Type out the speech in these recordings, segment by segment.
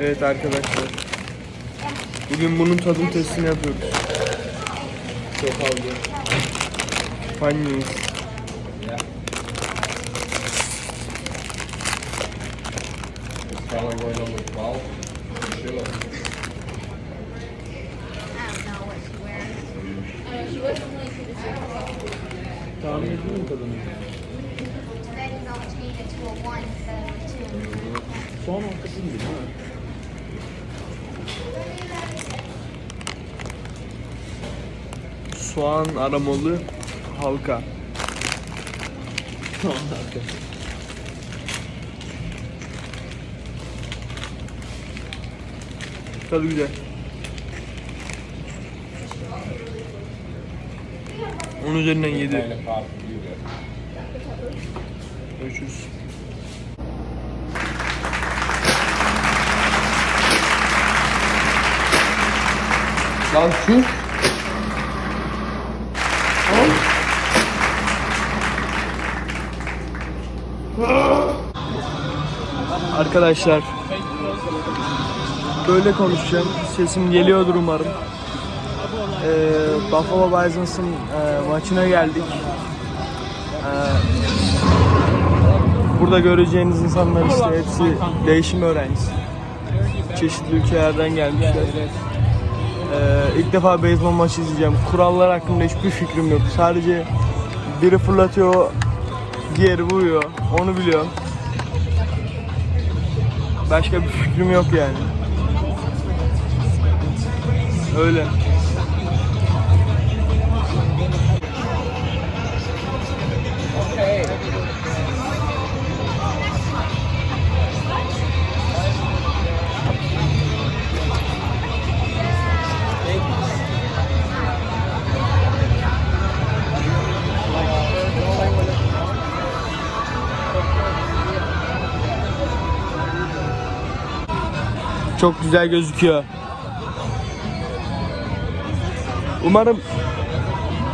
Evet arkadaşlar. Bugün bunun tadım testini yapıyoruz. Çok aldı. It's probably going on the 12. Sure. I don't know what she wears. she wasn't really for the Super Tahmin ediyor mu two. Soğan gibi değil mi? Soğan aromalı halka. Soğan halkası. Tadı güzel. Onun üzerinden 7. Kind of pop for you guys. Görüşürüz. Lan şu. Arkadaşlar böyle konuşacağım. Sesim geliyordur umarım. Ee, Buffalo Bisons'ın e, maçına geldik. Ee, burada göreceğiniz insanlar işte hepsi değişim öğrencisi. Çeşitli ülkelerden gelmişler. Ee, ilk defa beyzbol maçı izleyeceğim. Kurallar hakkında hiçbir fikrim yok. Sadece biri fırlatıyor, diğeri vuruyor. Onu biliyorum. Başka bir fikrim yok yani. Öyle. Çok güzel gözüküyor. Umarım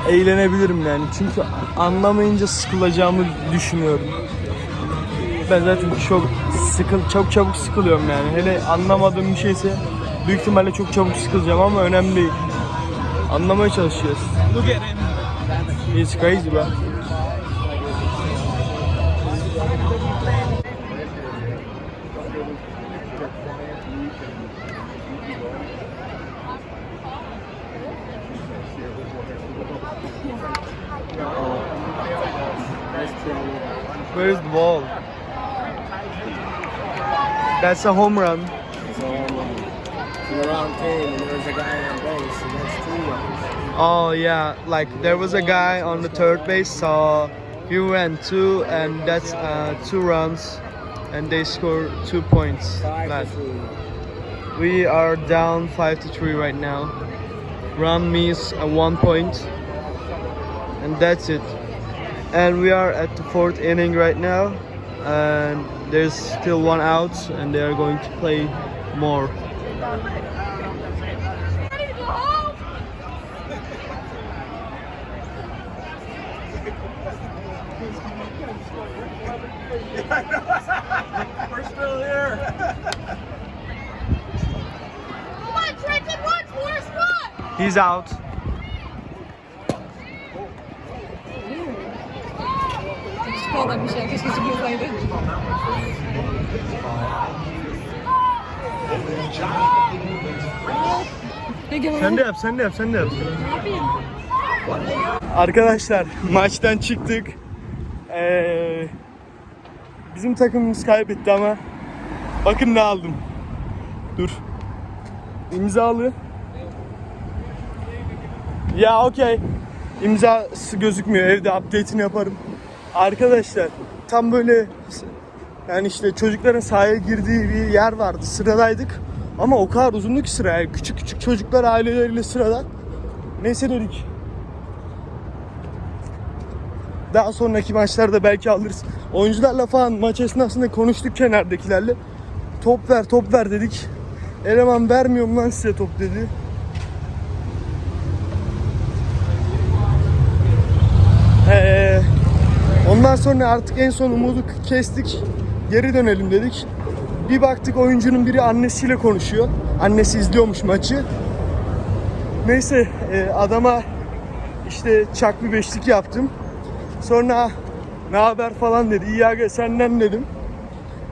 eğlenebilirim yani. Çünkü anlamayınca sıkılacağımı düşünüyorum. Ben zaten çok sıkıl çok çabuk sıkılıyorum yani. Hele anlamadığım bir şeyse büyük ihtimalle çok çabuk sıkılacağım ama önemli değil. Anlamaya çalışıyoruz. Look at him. He's crazy bro. That's a home run. You're on team and there's a guy on base, and that's two runs. Oh yeah, like there was a guy on the third base, so he ran two, and that's uh, two runs, and they scored two points. Five But to three. we are down five to three right now. Run means a one point, and that's it. And we are at the fourth inning right now, and there's still one out, and they are going to play more. Come on, Trenton, spot! He's out. Skål bir şey. Keşke çıkmasaydı. Sen de yap, sen de yap, sen de yap. Arkadaşlar maçtan çıktık. Ee, bizim takımımız kaybetti ama bakın ne aldım. Dur. İmzalı. Ya okey. İmzası gözükmüyor. Evde update'ini yaparım. Arkadaşlar tam böyle yani işte çocukların sahaya girdiği bir yer vardı. Sıradaydık. Ama o kadar uzundu ki sıra. Yani küçük küçük çocuklar aileleriyle sırada. Neyse dedik. Daha sonraki maçlarda belki alırız. Oyuncularla falan maç esnasında konuştuk kenardakilerle. Top ver top ver dedik. Eleman vermiyorum lan size top dedi. Ee, ondan sonra artık en son umudu kestik. Geri dönelim dedik. Bir baktık oyuncunun biri annesiyle konuşuyor. Annesi izliyormuş maçı. Neyse e, adama işte çak bir beşlik yaptım. Sonra ne haber falan dedi. İyi aga senden dedim.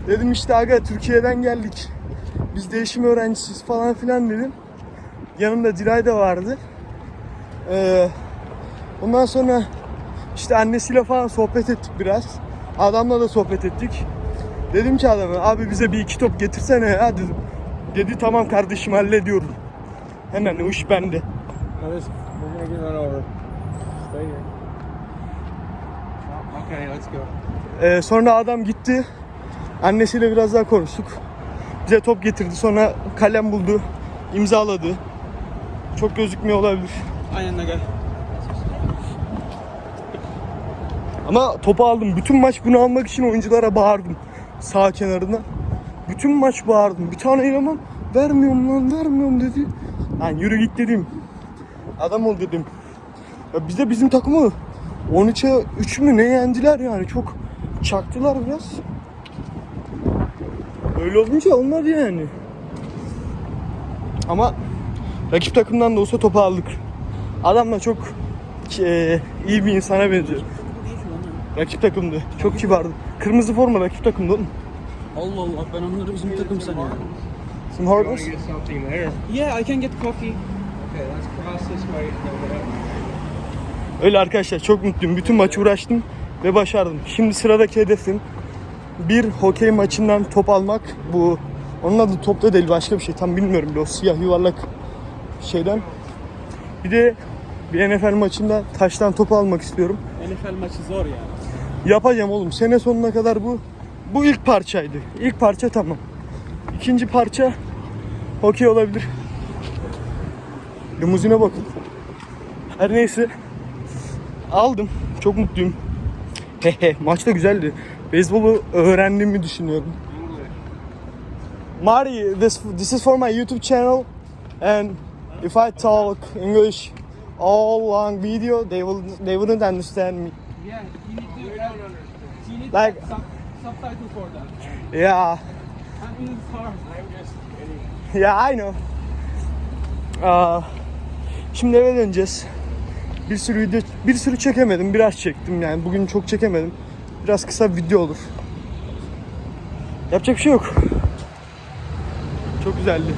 Dedim işte aga Türkiye'den geldik. Biz değişim öğrencisiyiz falan filan dedim. Yanımda Dilay da vardı. Ee, ondan sonra işte annesiyle falan sohbet ettik biraz. Adamla da sohbet ettik. Dedim ki adama abi bize bir iki top getirsene ya dedim. Dedi tamam kardeşim hallediyorum. Hemen o iş bende. Over. Stay here. Okay, let's go. Ee, sonra adam gitti. Annesiyle biraz daha konuştuk. Bize top getirdi. Sonra kalem buldu. imzaladı. Çok gözükmüyor olabilir. Aynen aga. Ama topu aldım. Bütün maç bunu almak için oyunculara bağırdım. Sağ kenarına. Bütün maç bağırdım. Bir tane eleman vermiyorum lan vermiyorum dedi. Lan yürü git dedim. Adam ol dedim. Ya bize bizim takımı 13'e 3 mü ne yendiler yani. Çok çaktılar biraz. Öyle olunca olmadı yani. Ama rakip takımdan da olsa topu aldık. Adam da çok e, iyi bir insana benziyor. Rakip takımdı. Çok kibardı. Kırmızı forma rakip takımdı oğlum. Allah Allah ben onları bizim takım sanıyorum. Some there. Yeah, I can get coffee. Okay, let's cross this way. Go ahead. Öyle arkadaşlar çok mutluyum. Bütün maçı uğraştım ve başardım. Şimdi sıradaki hedefim bir hokey maçından top almak. Bu onun adı top da değil başka bir şey. Tam bilmiyorum bile o siyah yuvarlak şeyden. Bir de bir NFL maçında taştan top almak istiyorum. NFL maçı zor ya. Yapacağım oğlum. Sene sonuna kadar bu bu ilk parçaydı. İlk parça tamam. İkinci parça okey olabilir. Limuzine bakın. Her neyse. Aldım. Çok mutluyum. Hehe maç da güzeldi. Beyzbolu öğrendiğimi düşünüyorum. Mari, this this is for my YouTube channel and if I talk English all long video, they will they wouldn't understand me. Yeah, you need Like- sub, subtitle for that. Yeah. I mean it's hard. Yeah, I know. Aa, şimdi eve döneceğiz. Bir sürü video, bir sürü çekemedim. Biraz çektim yani. Bugün çok çekemedim. Biraz kısa video olur. Yapacak bir şey yok. Çok güzeldi.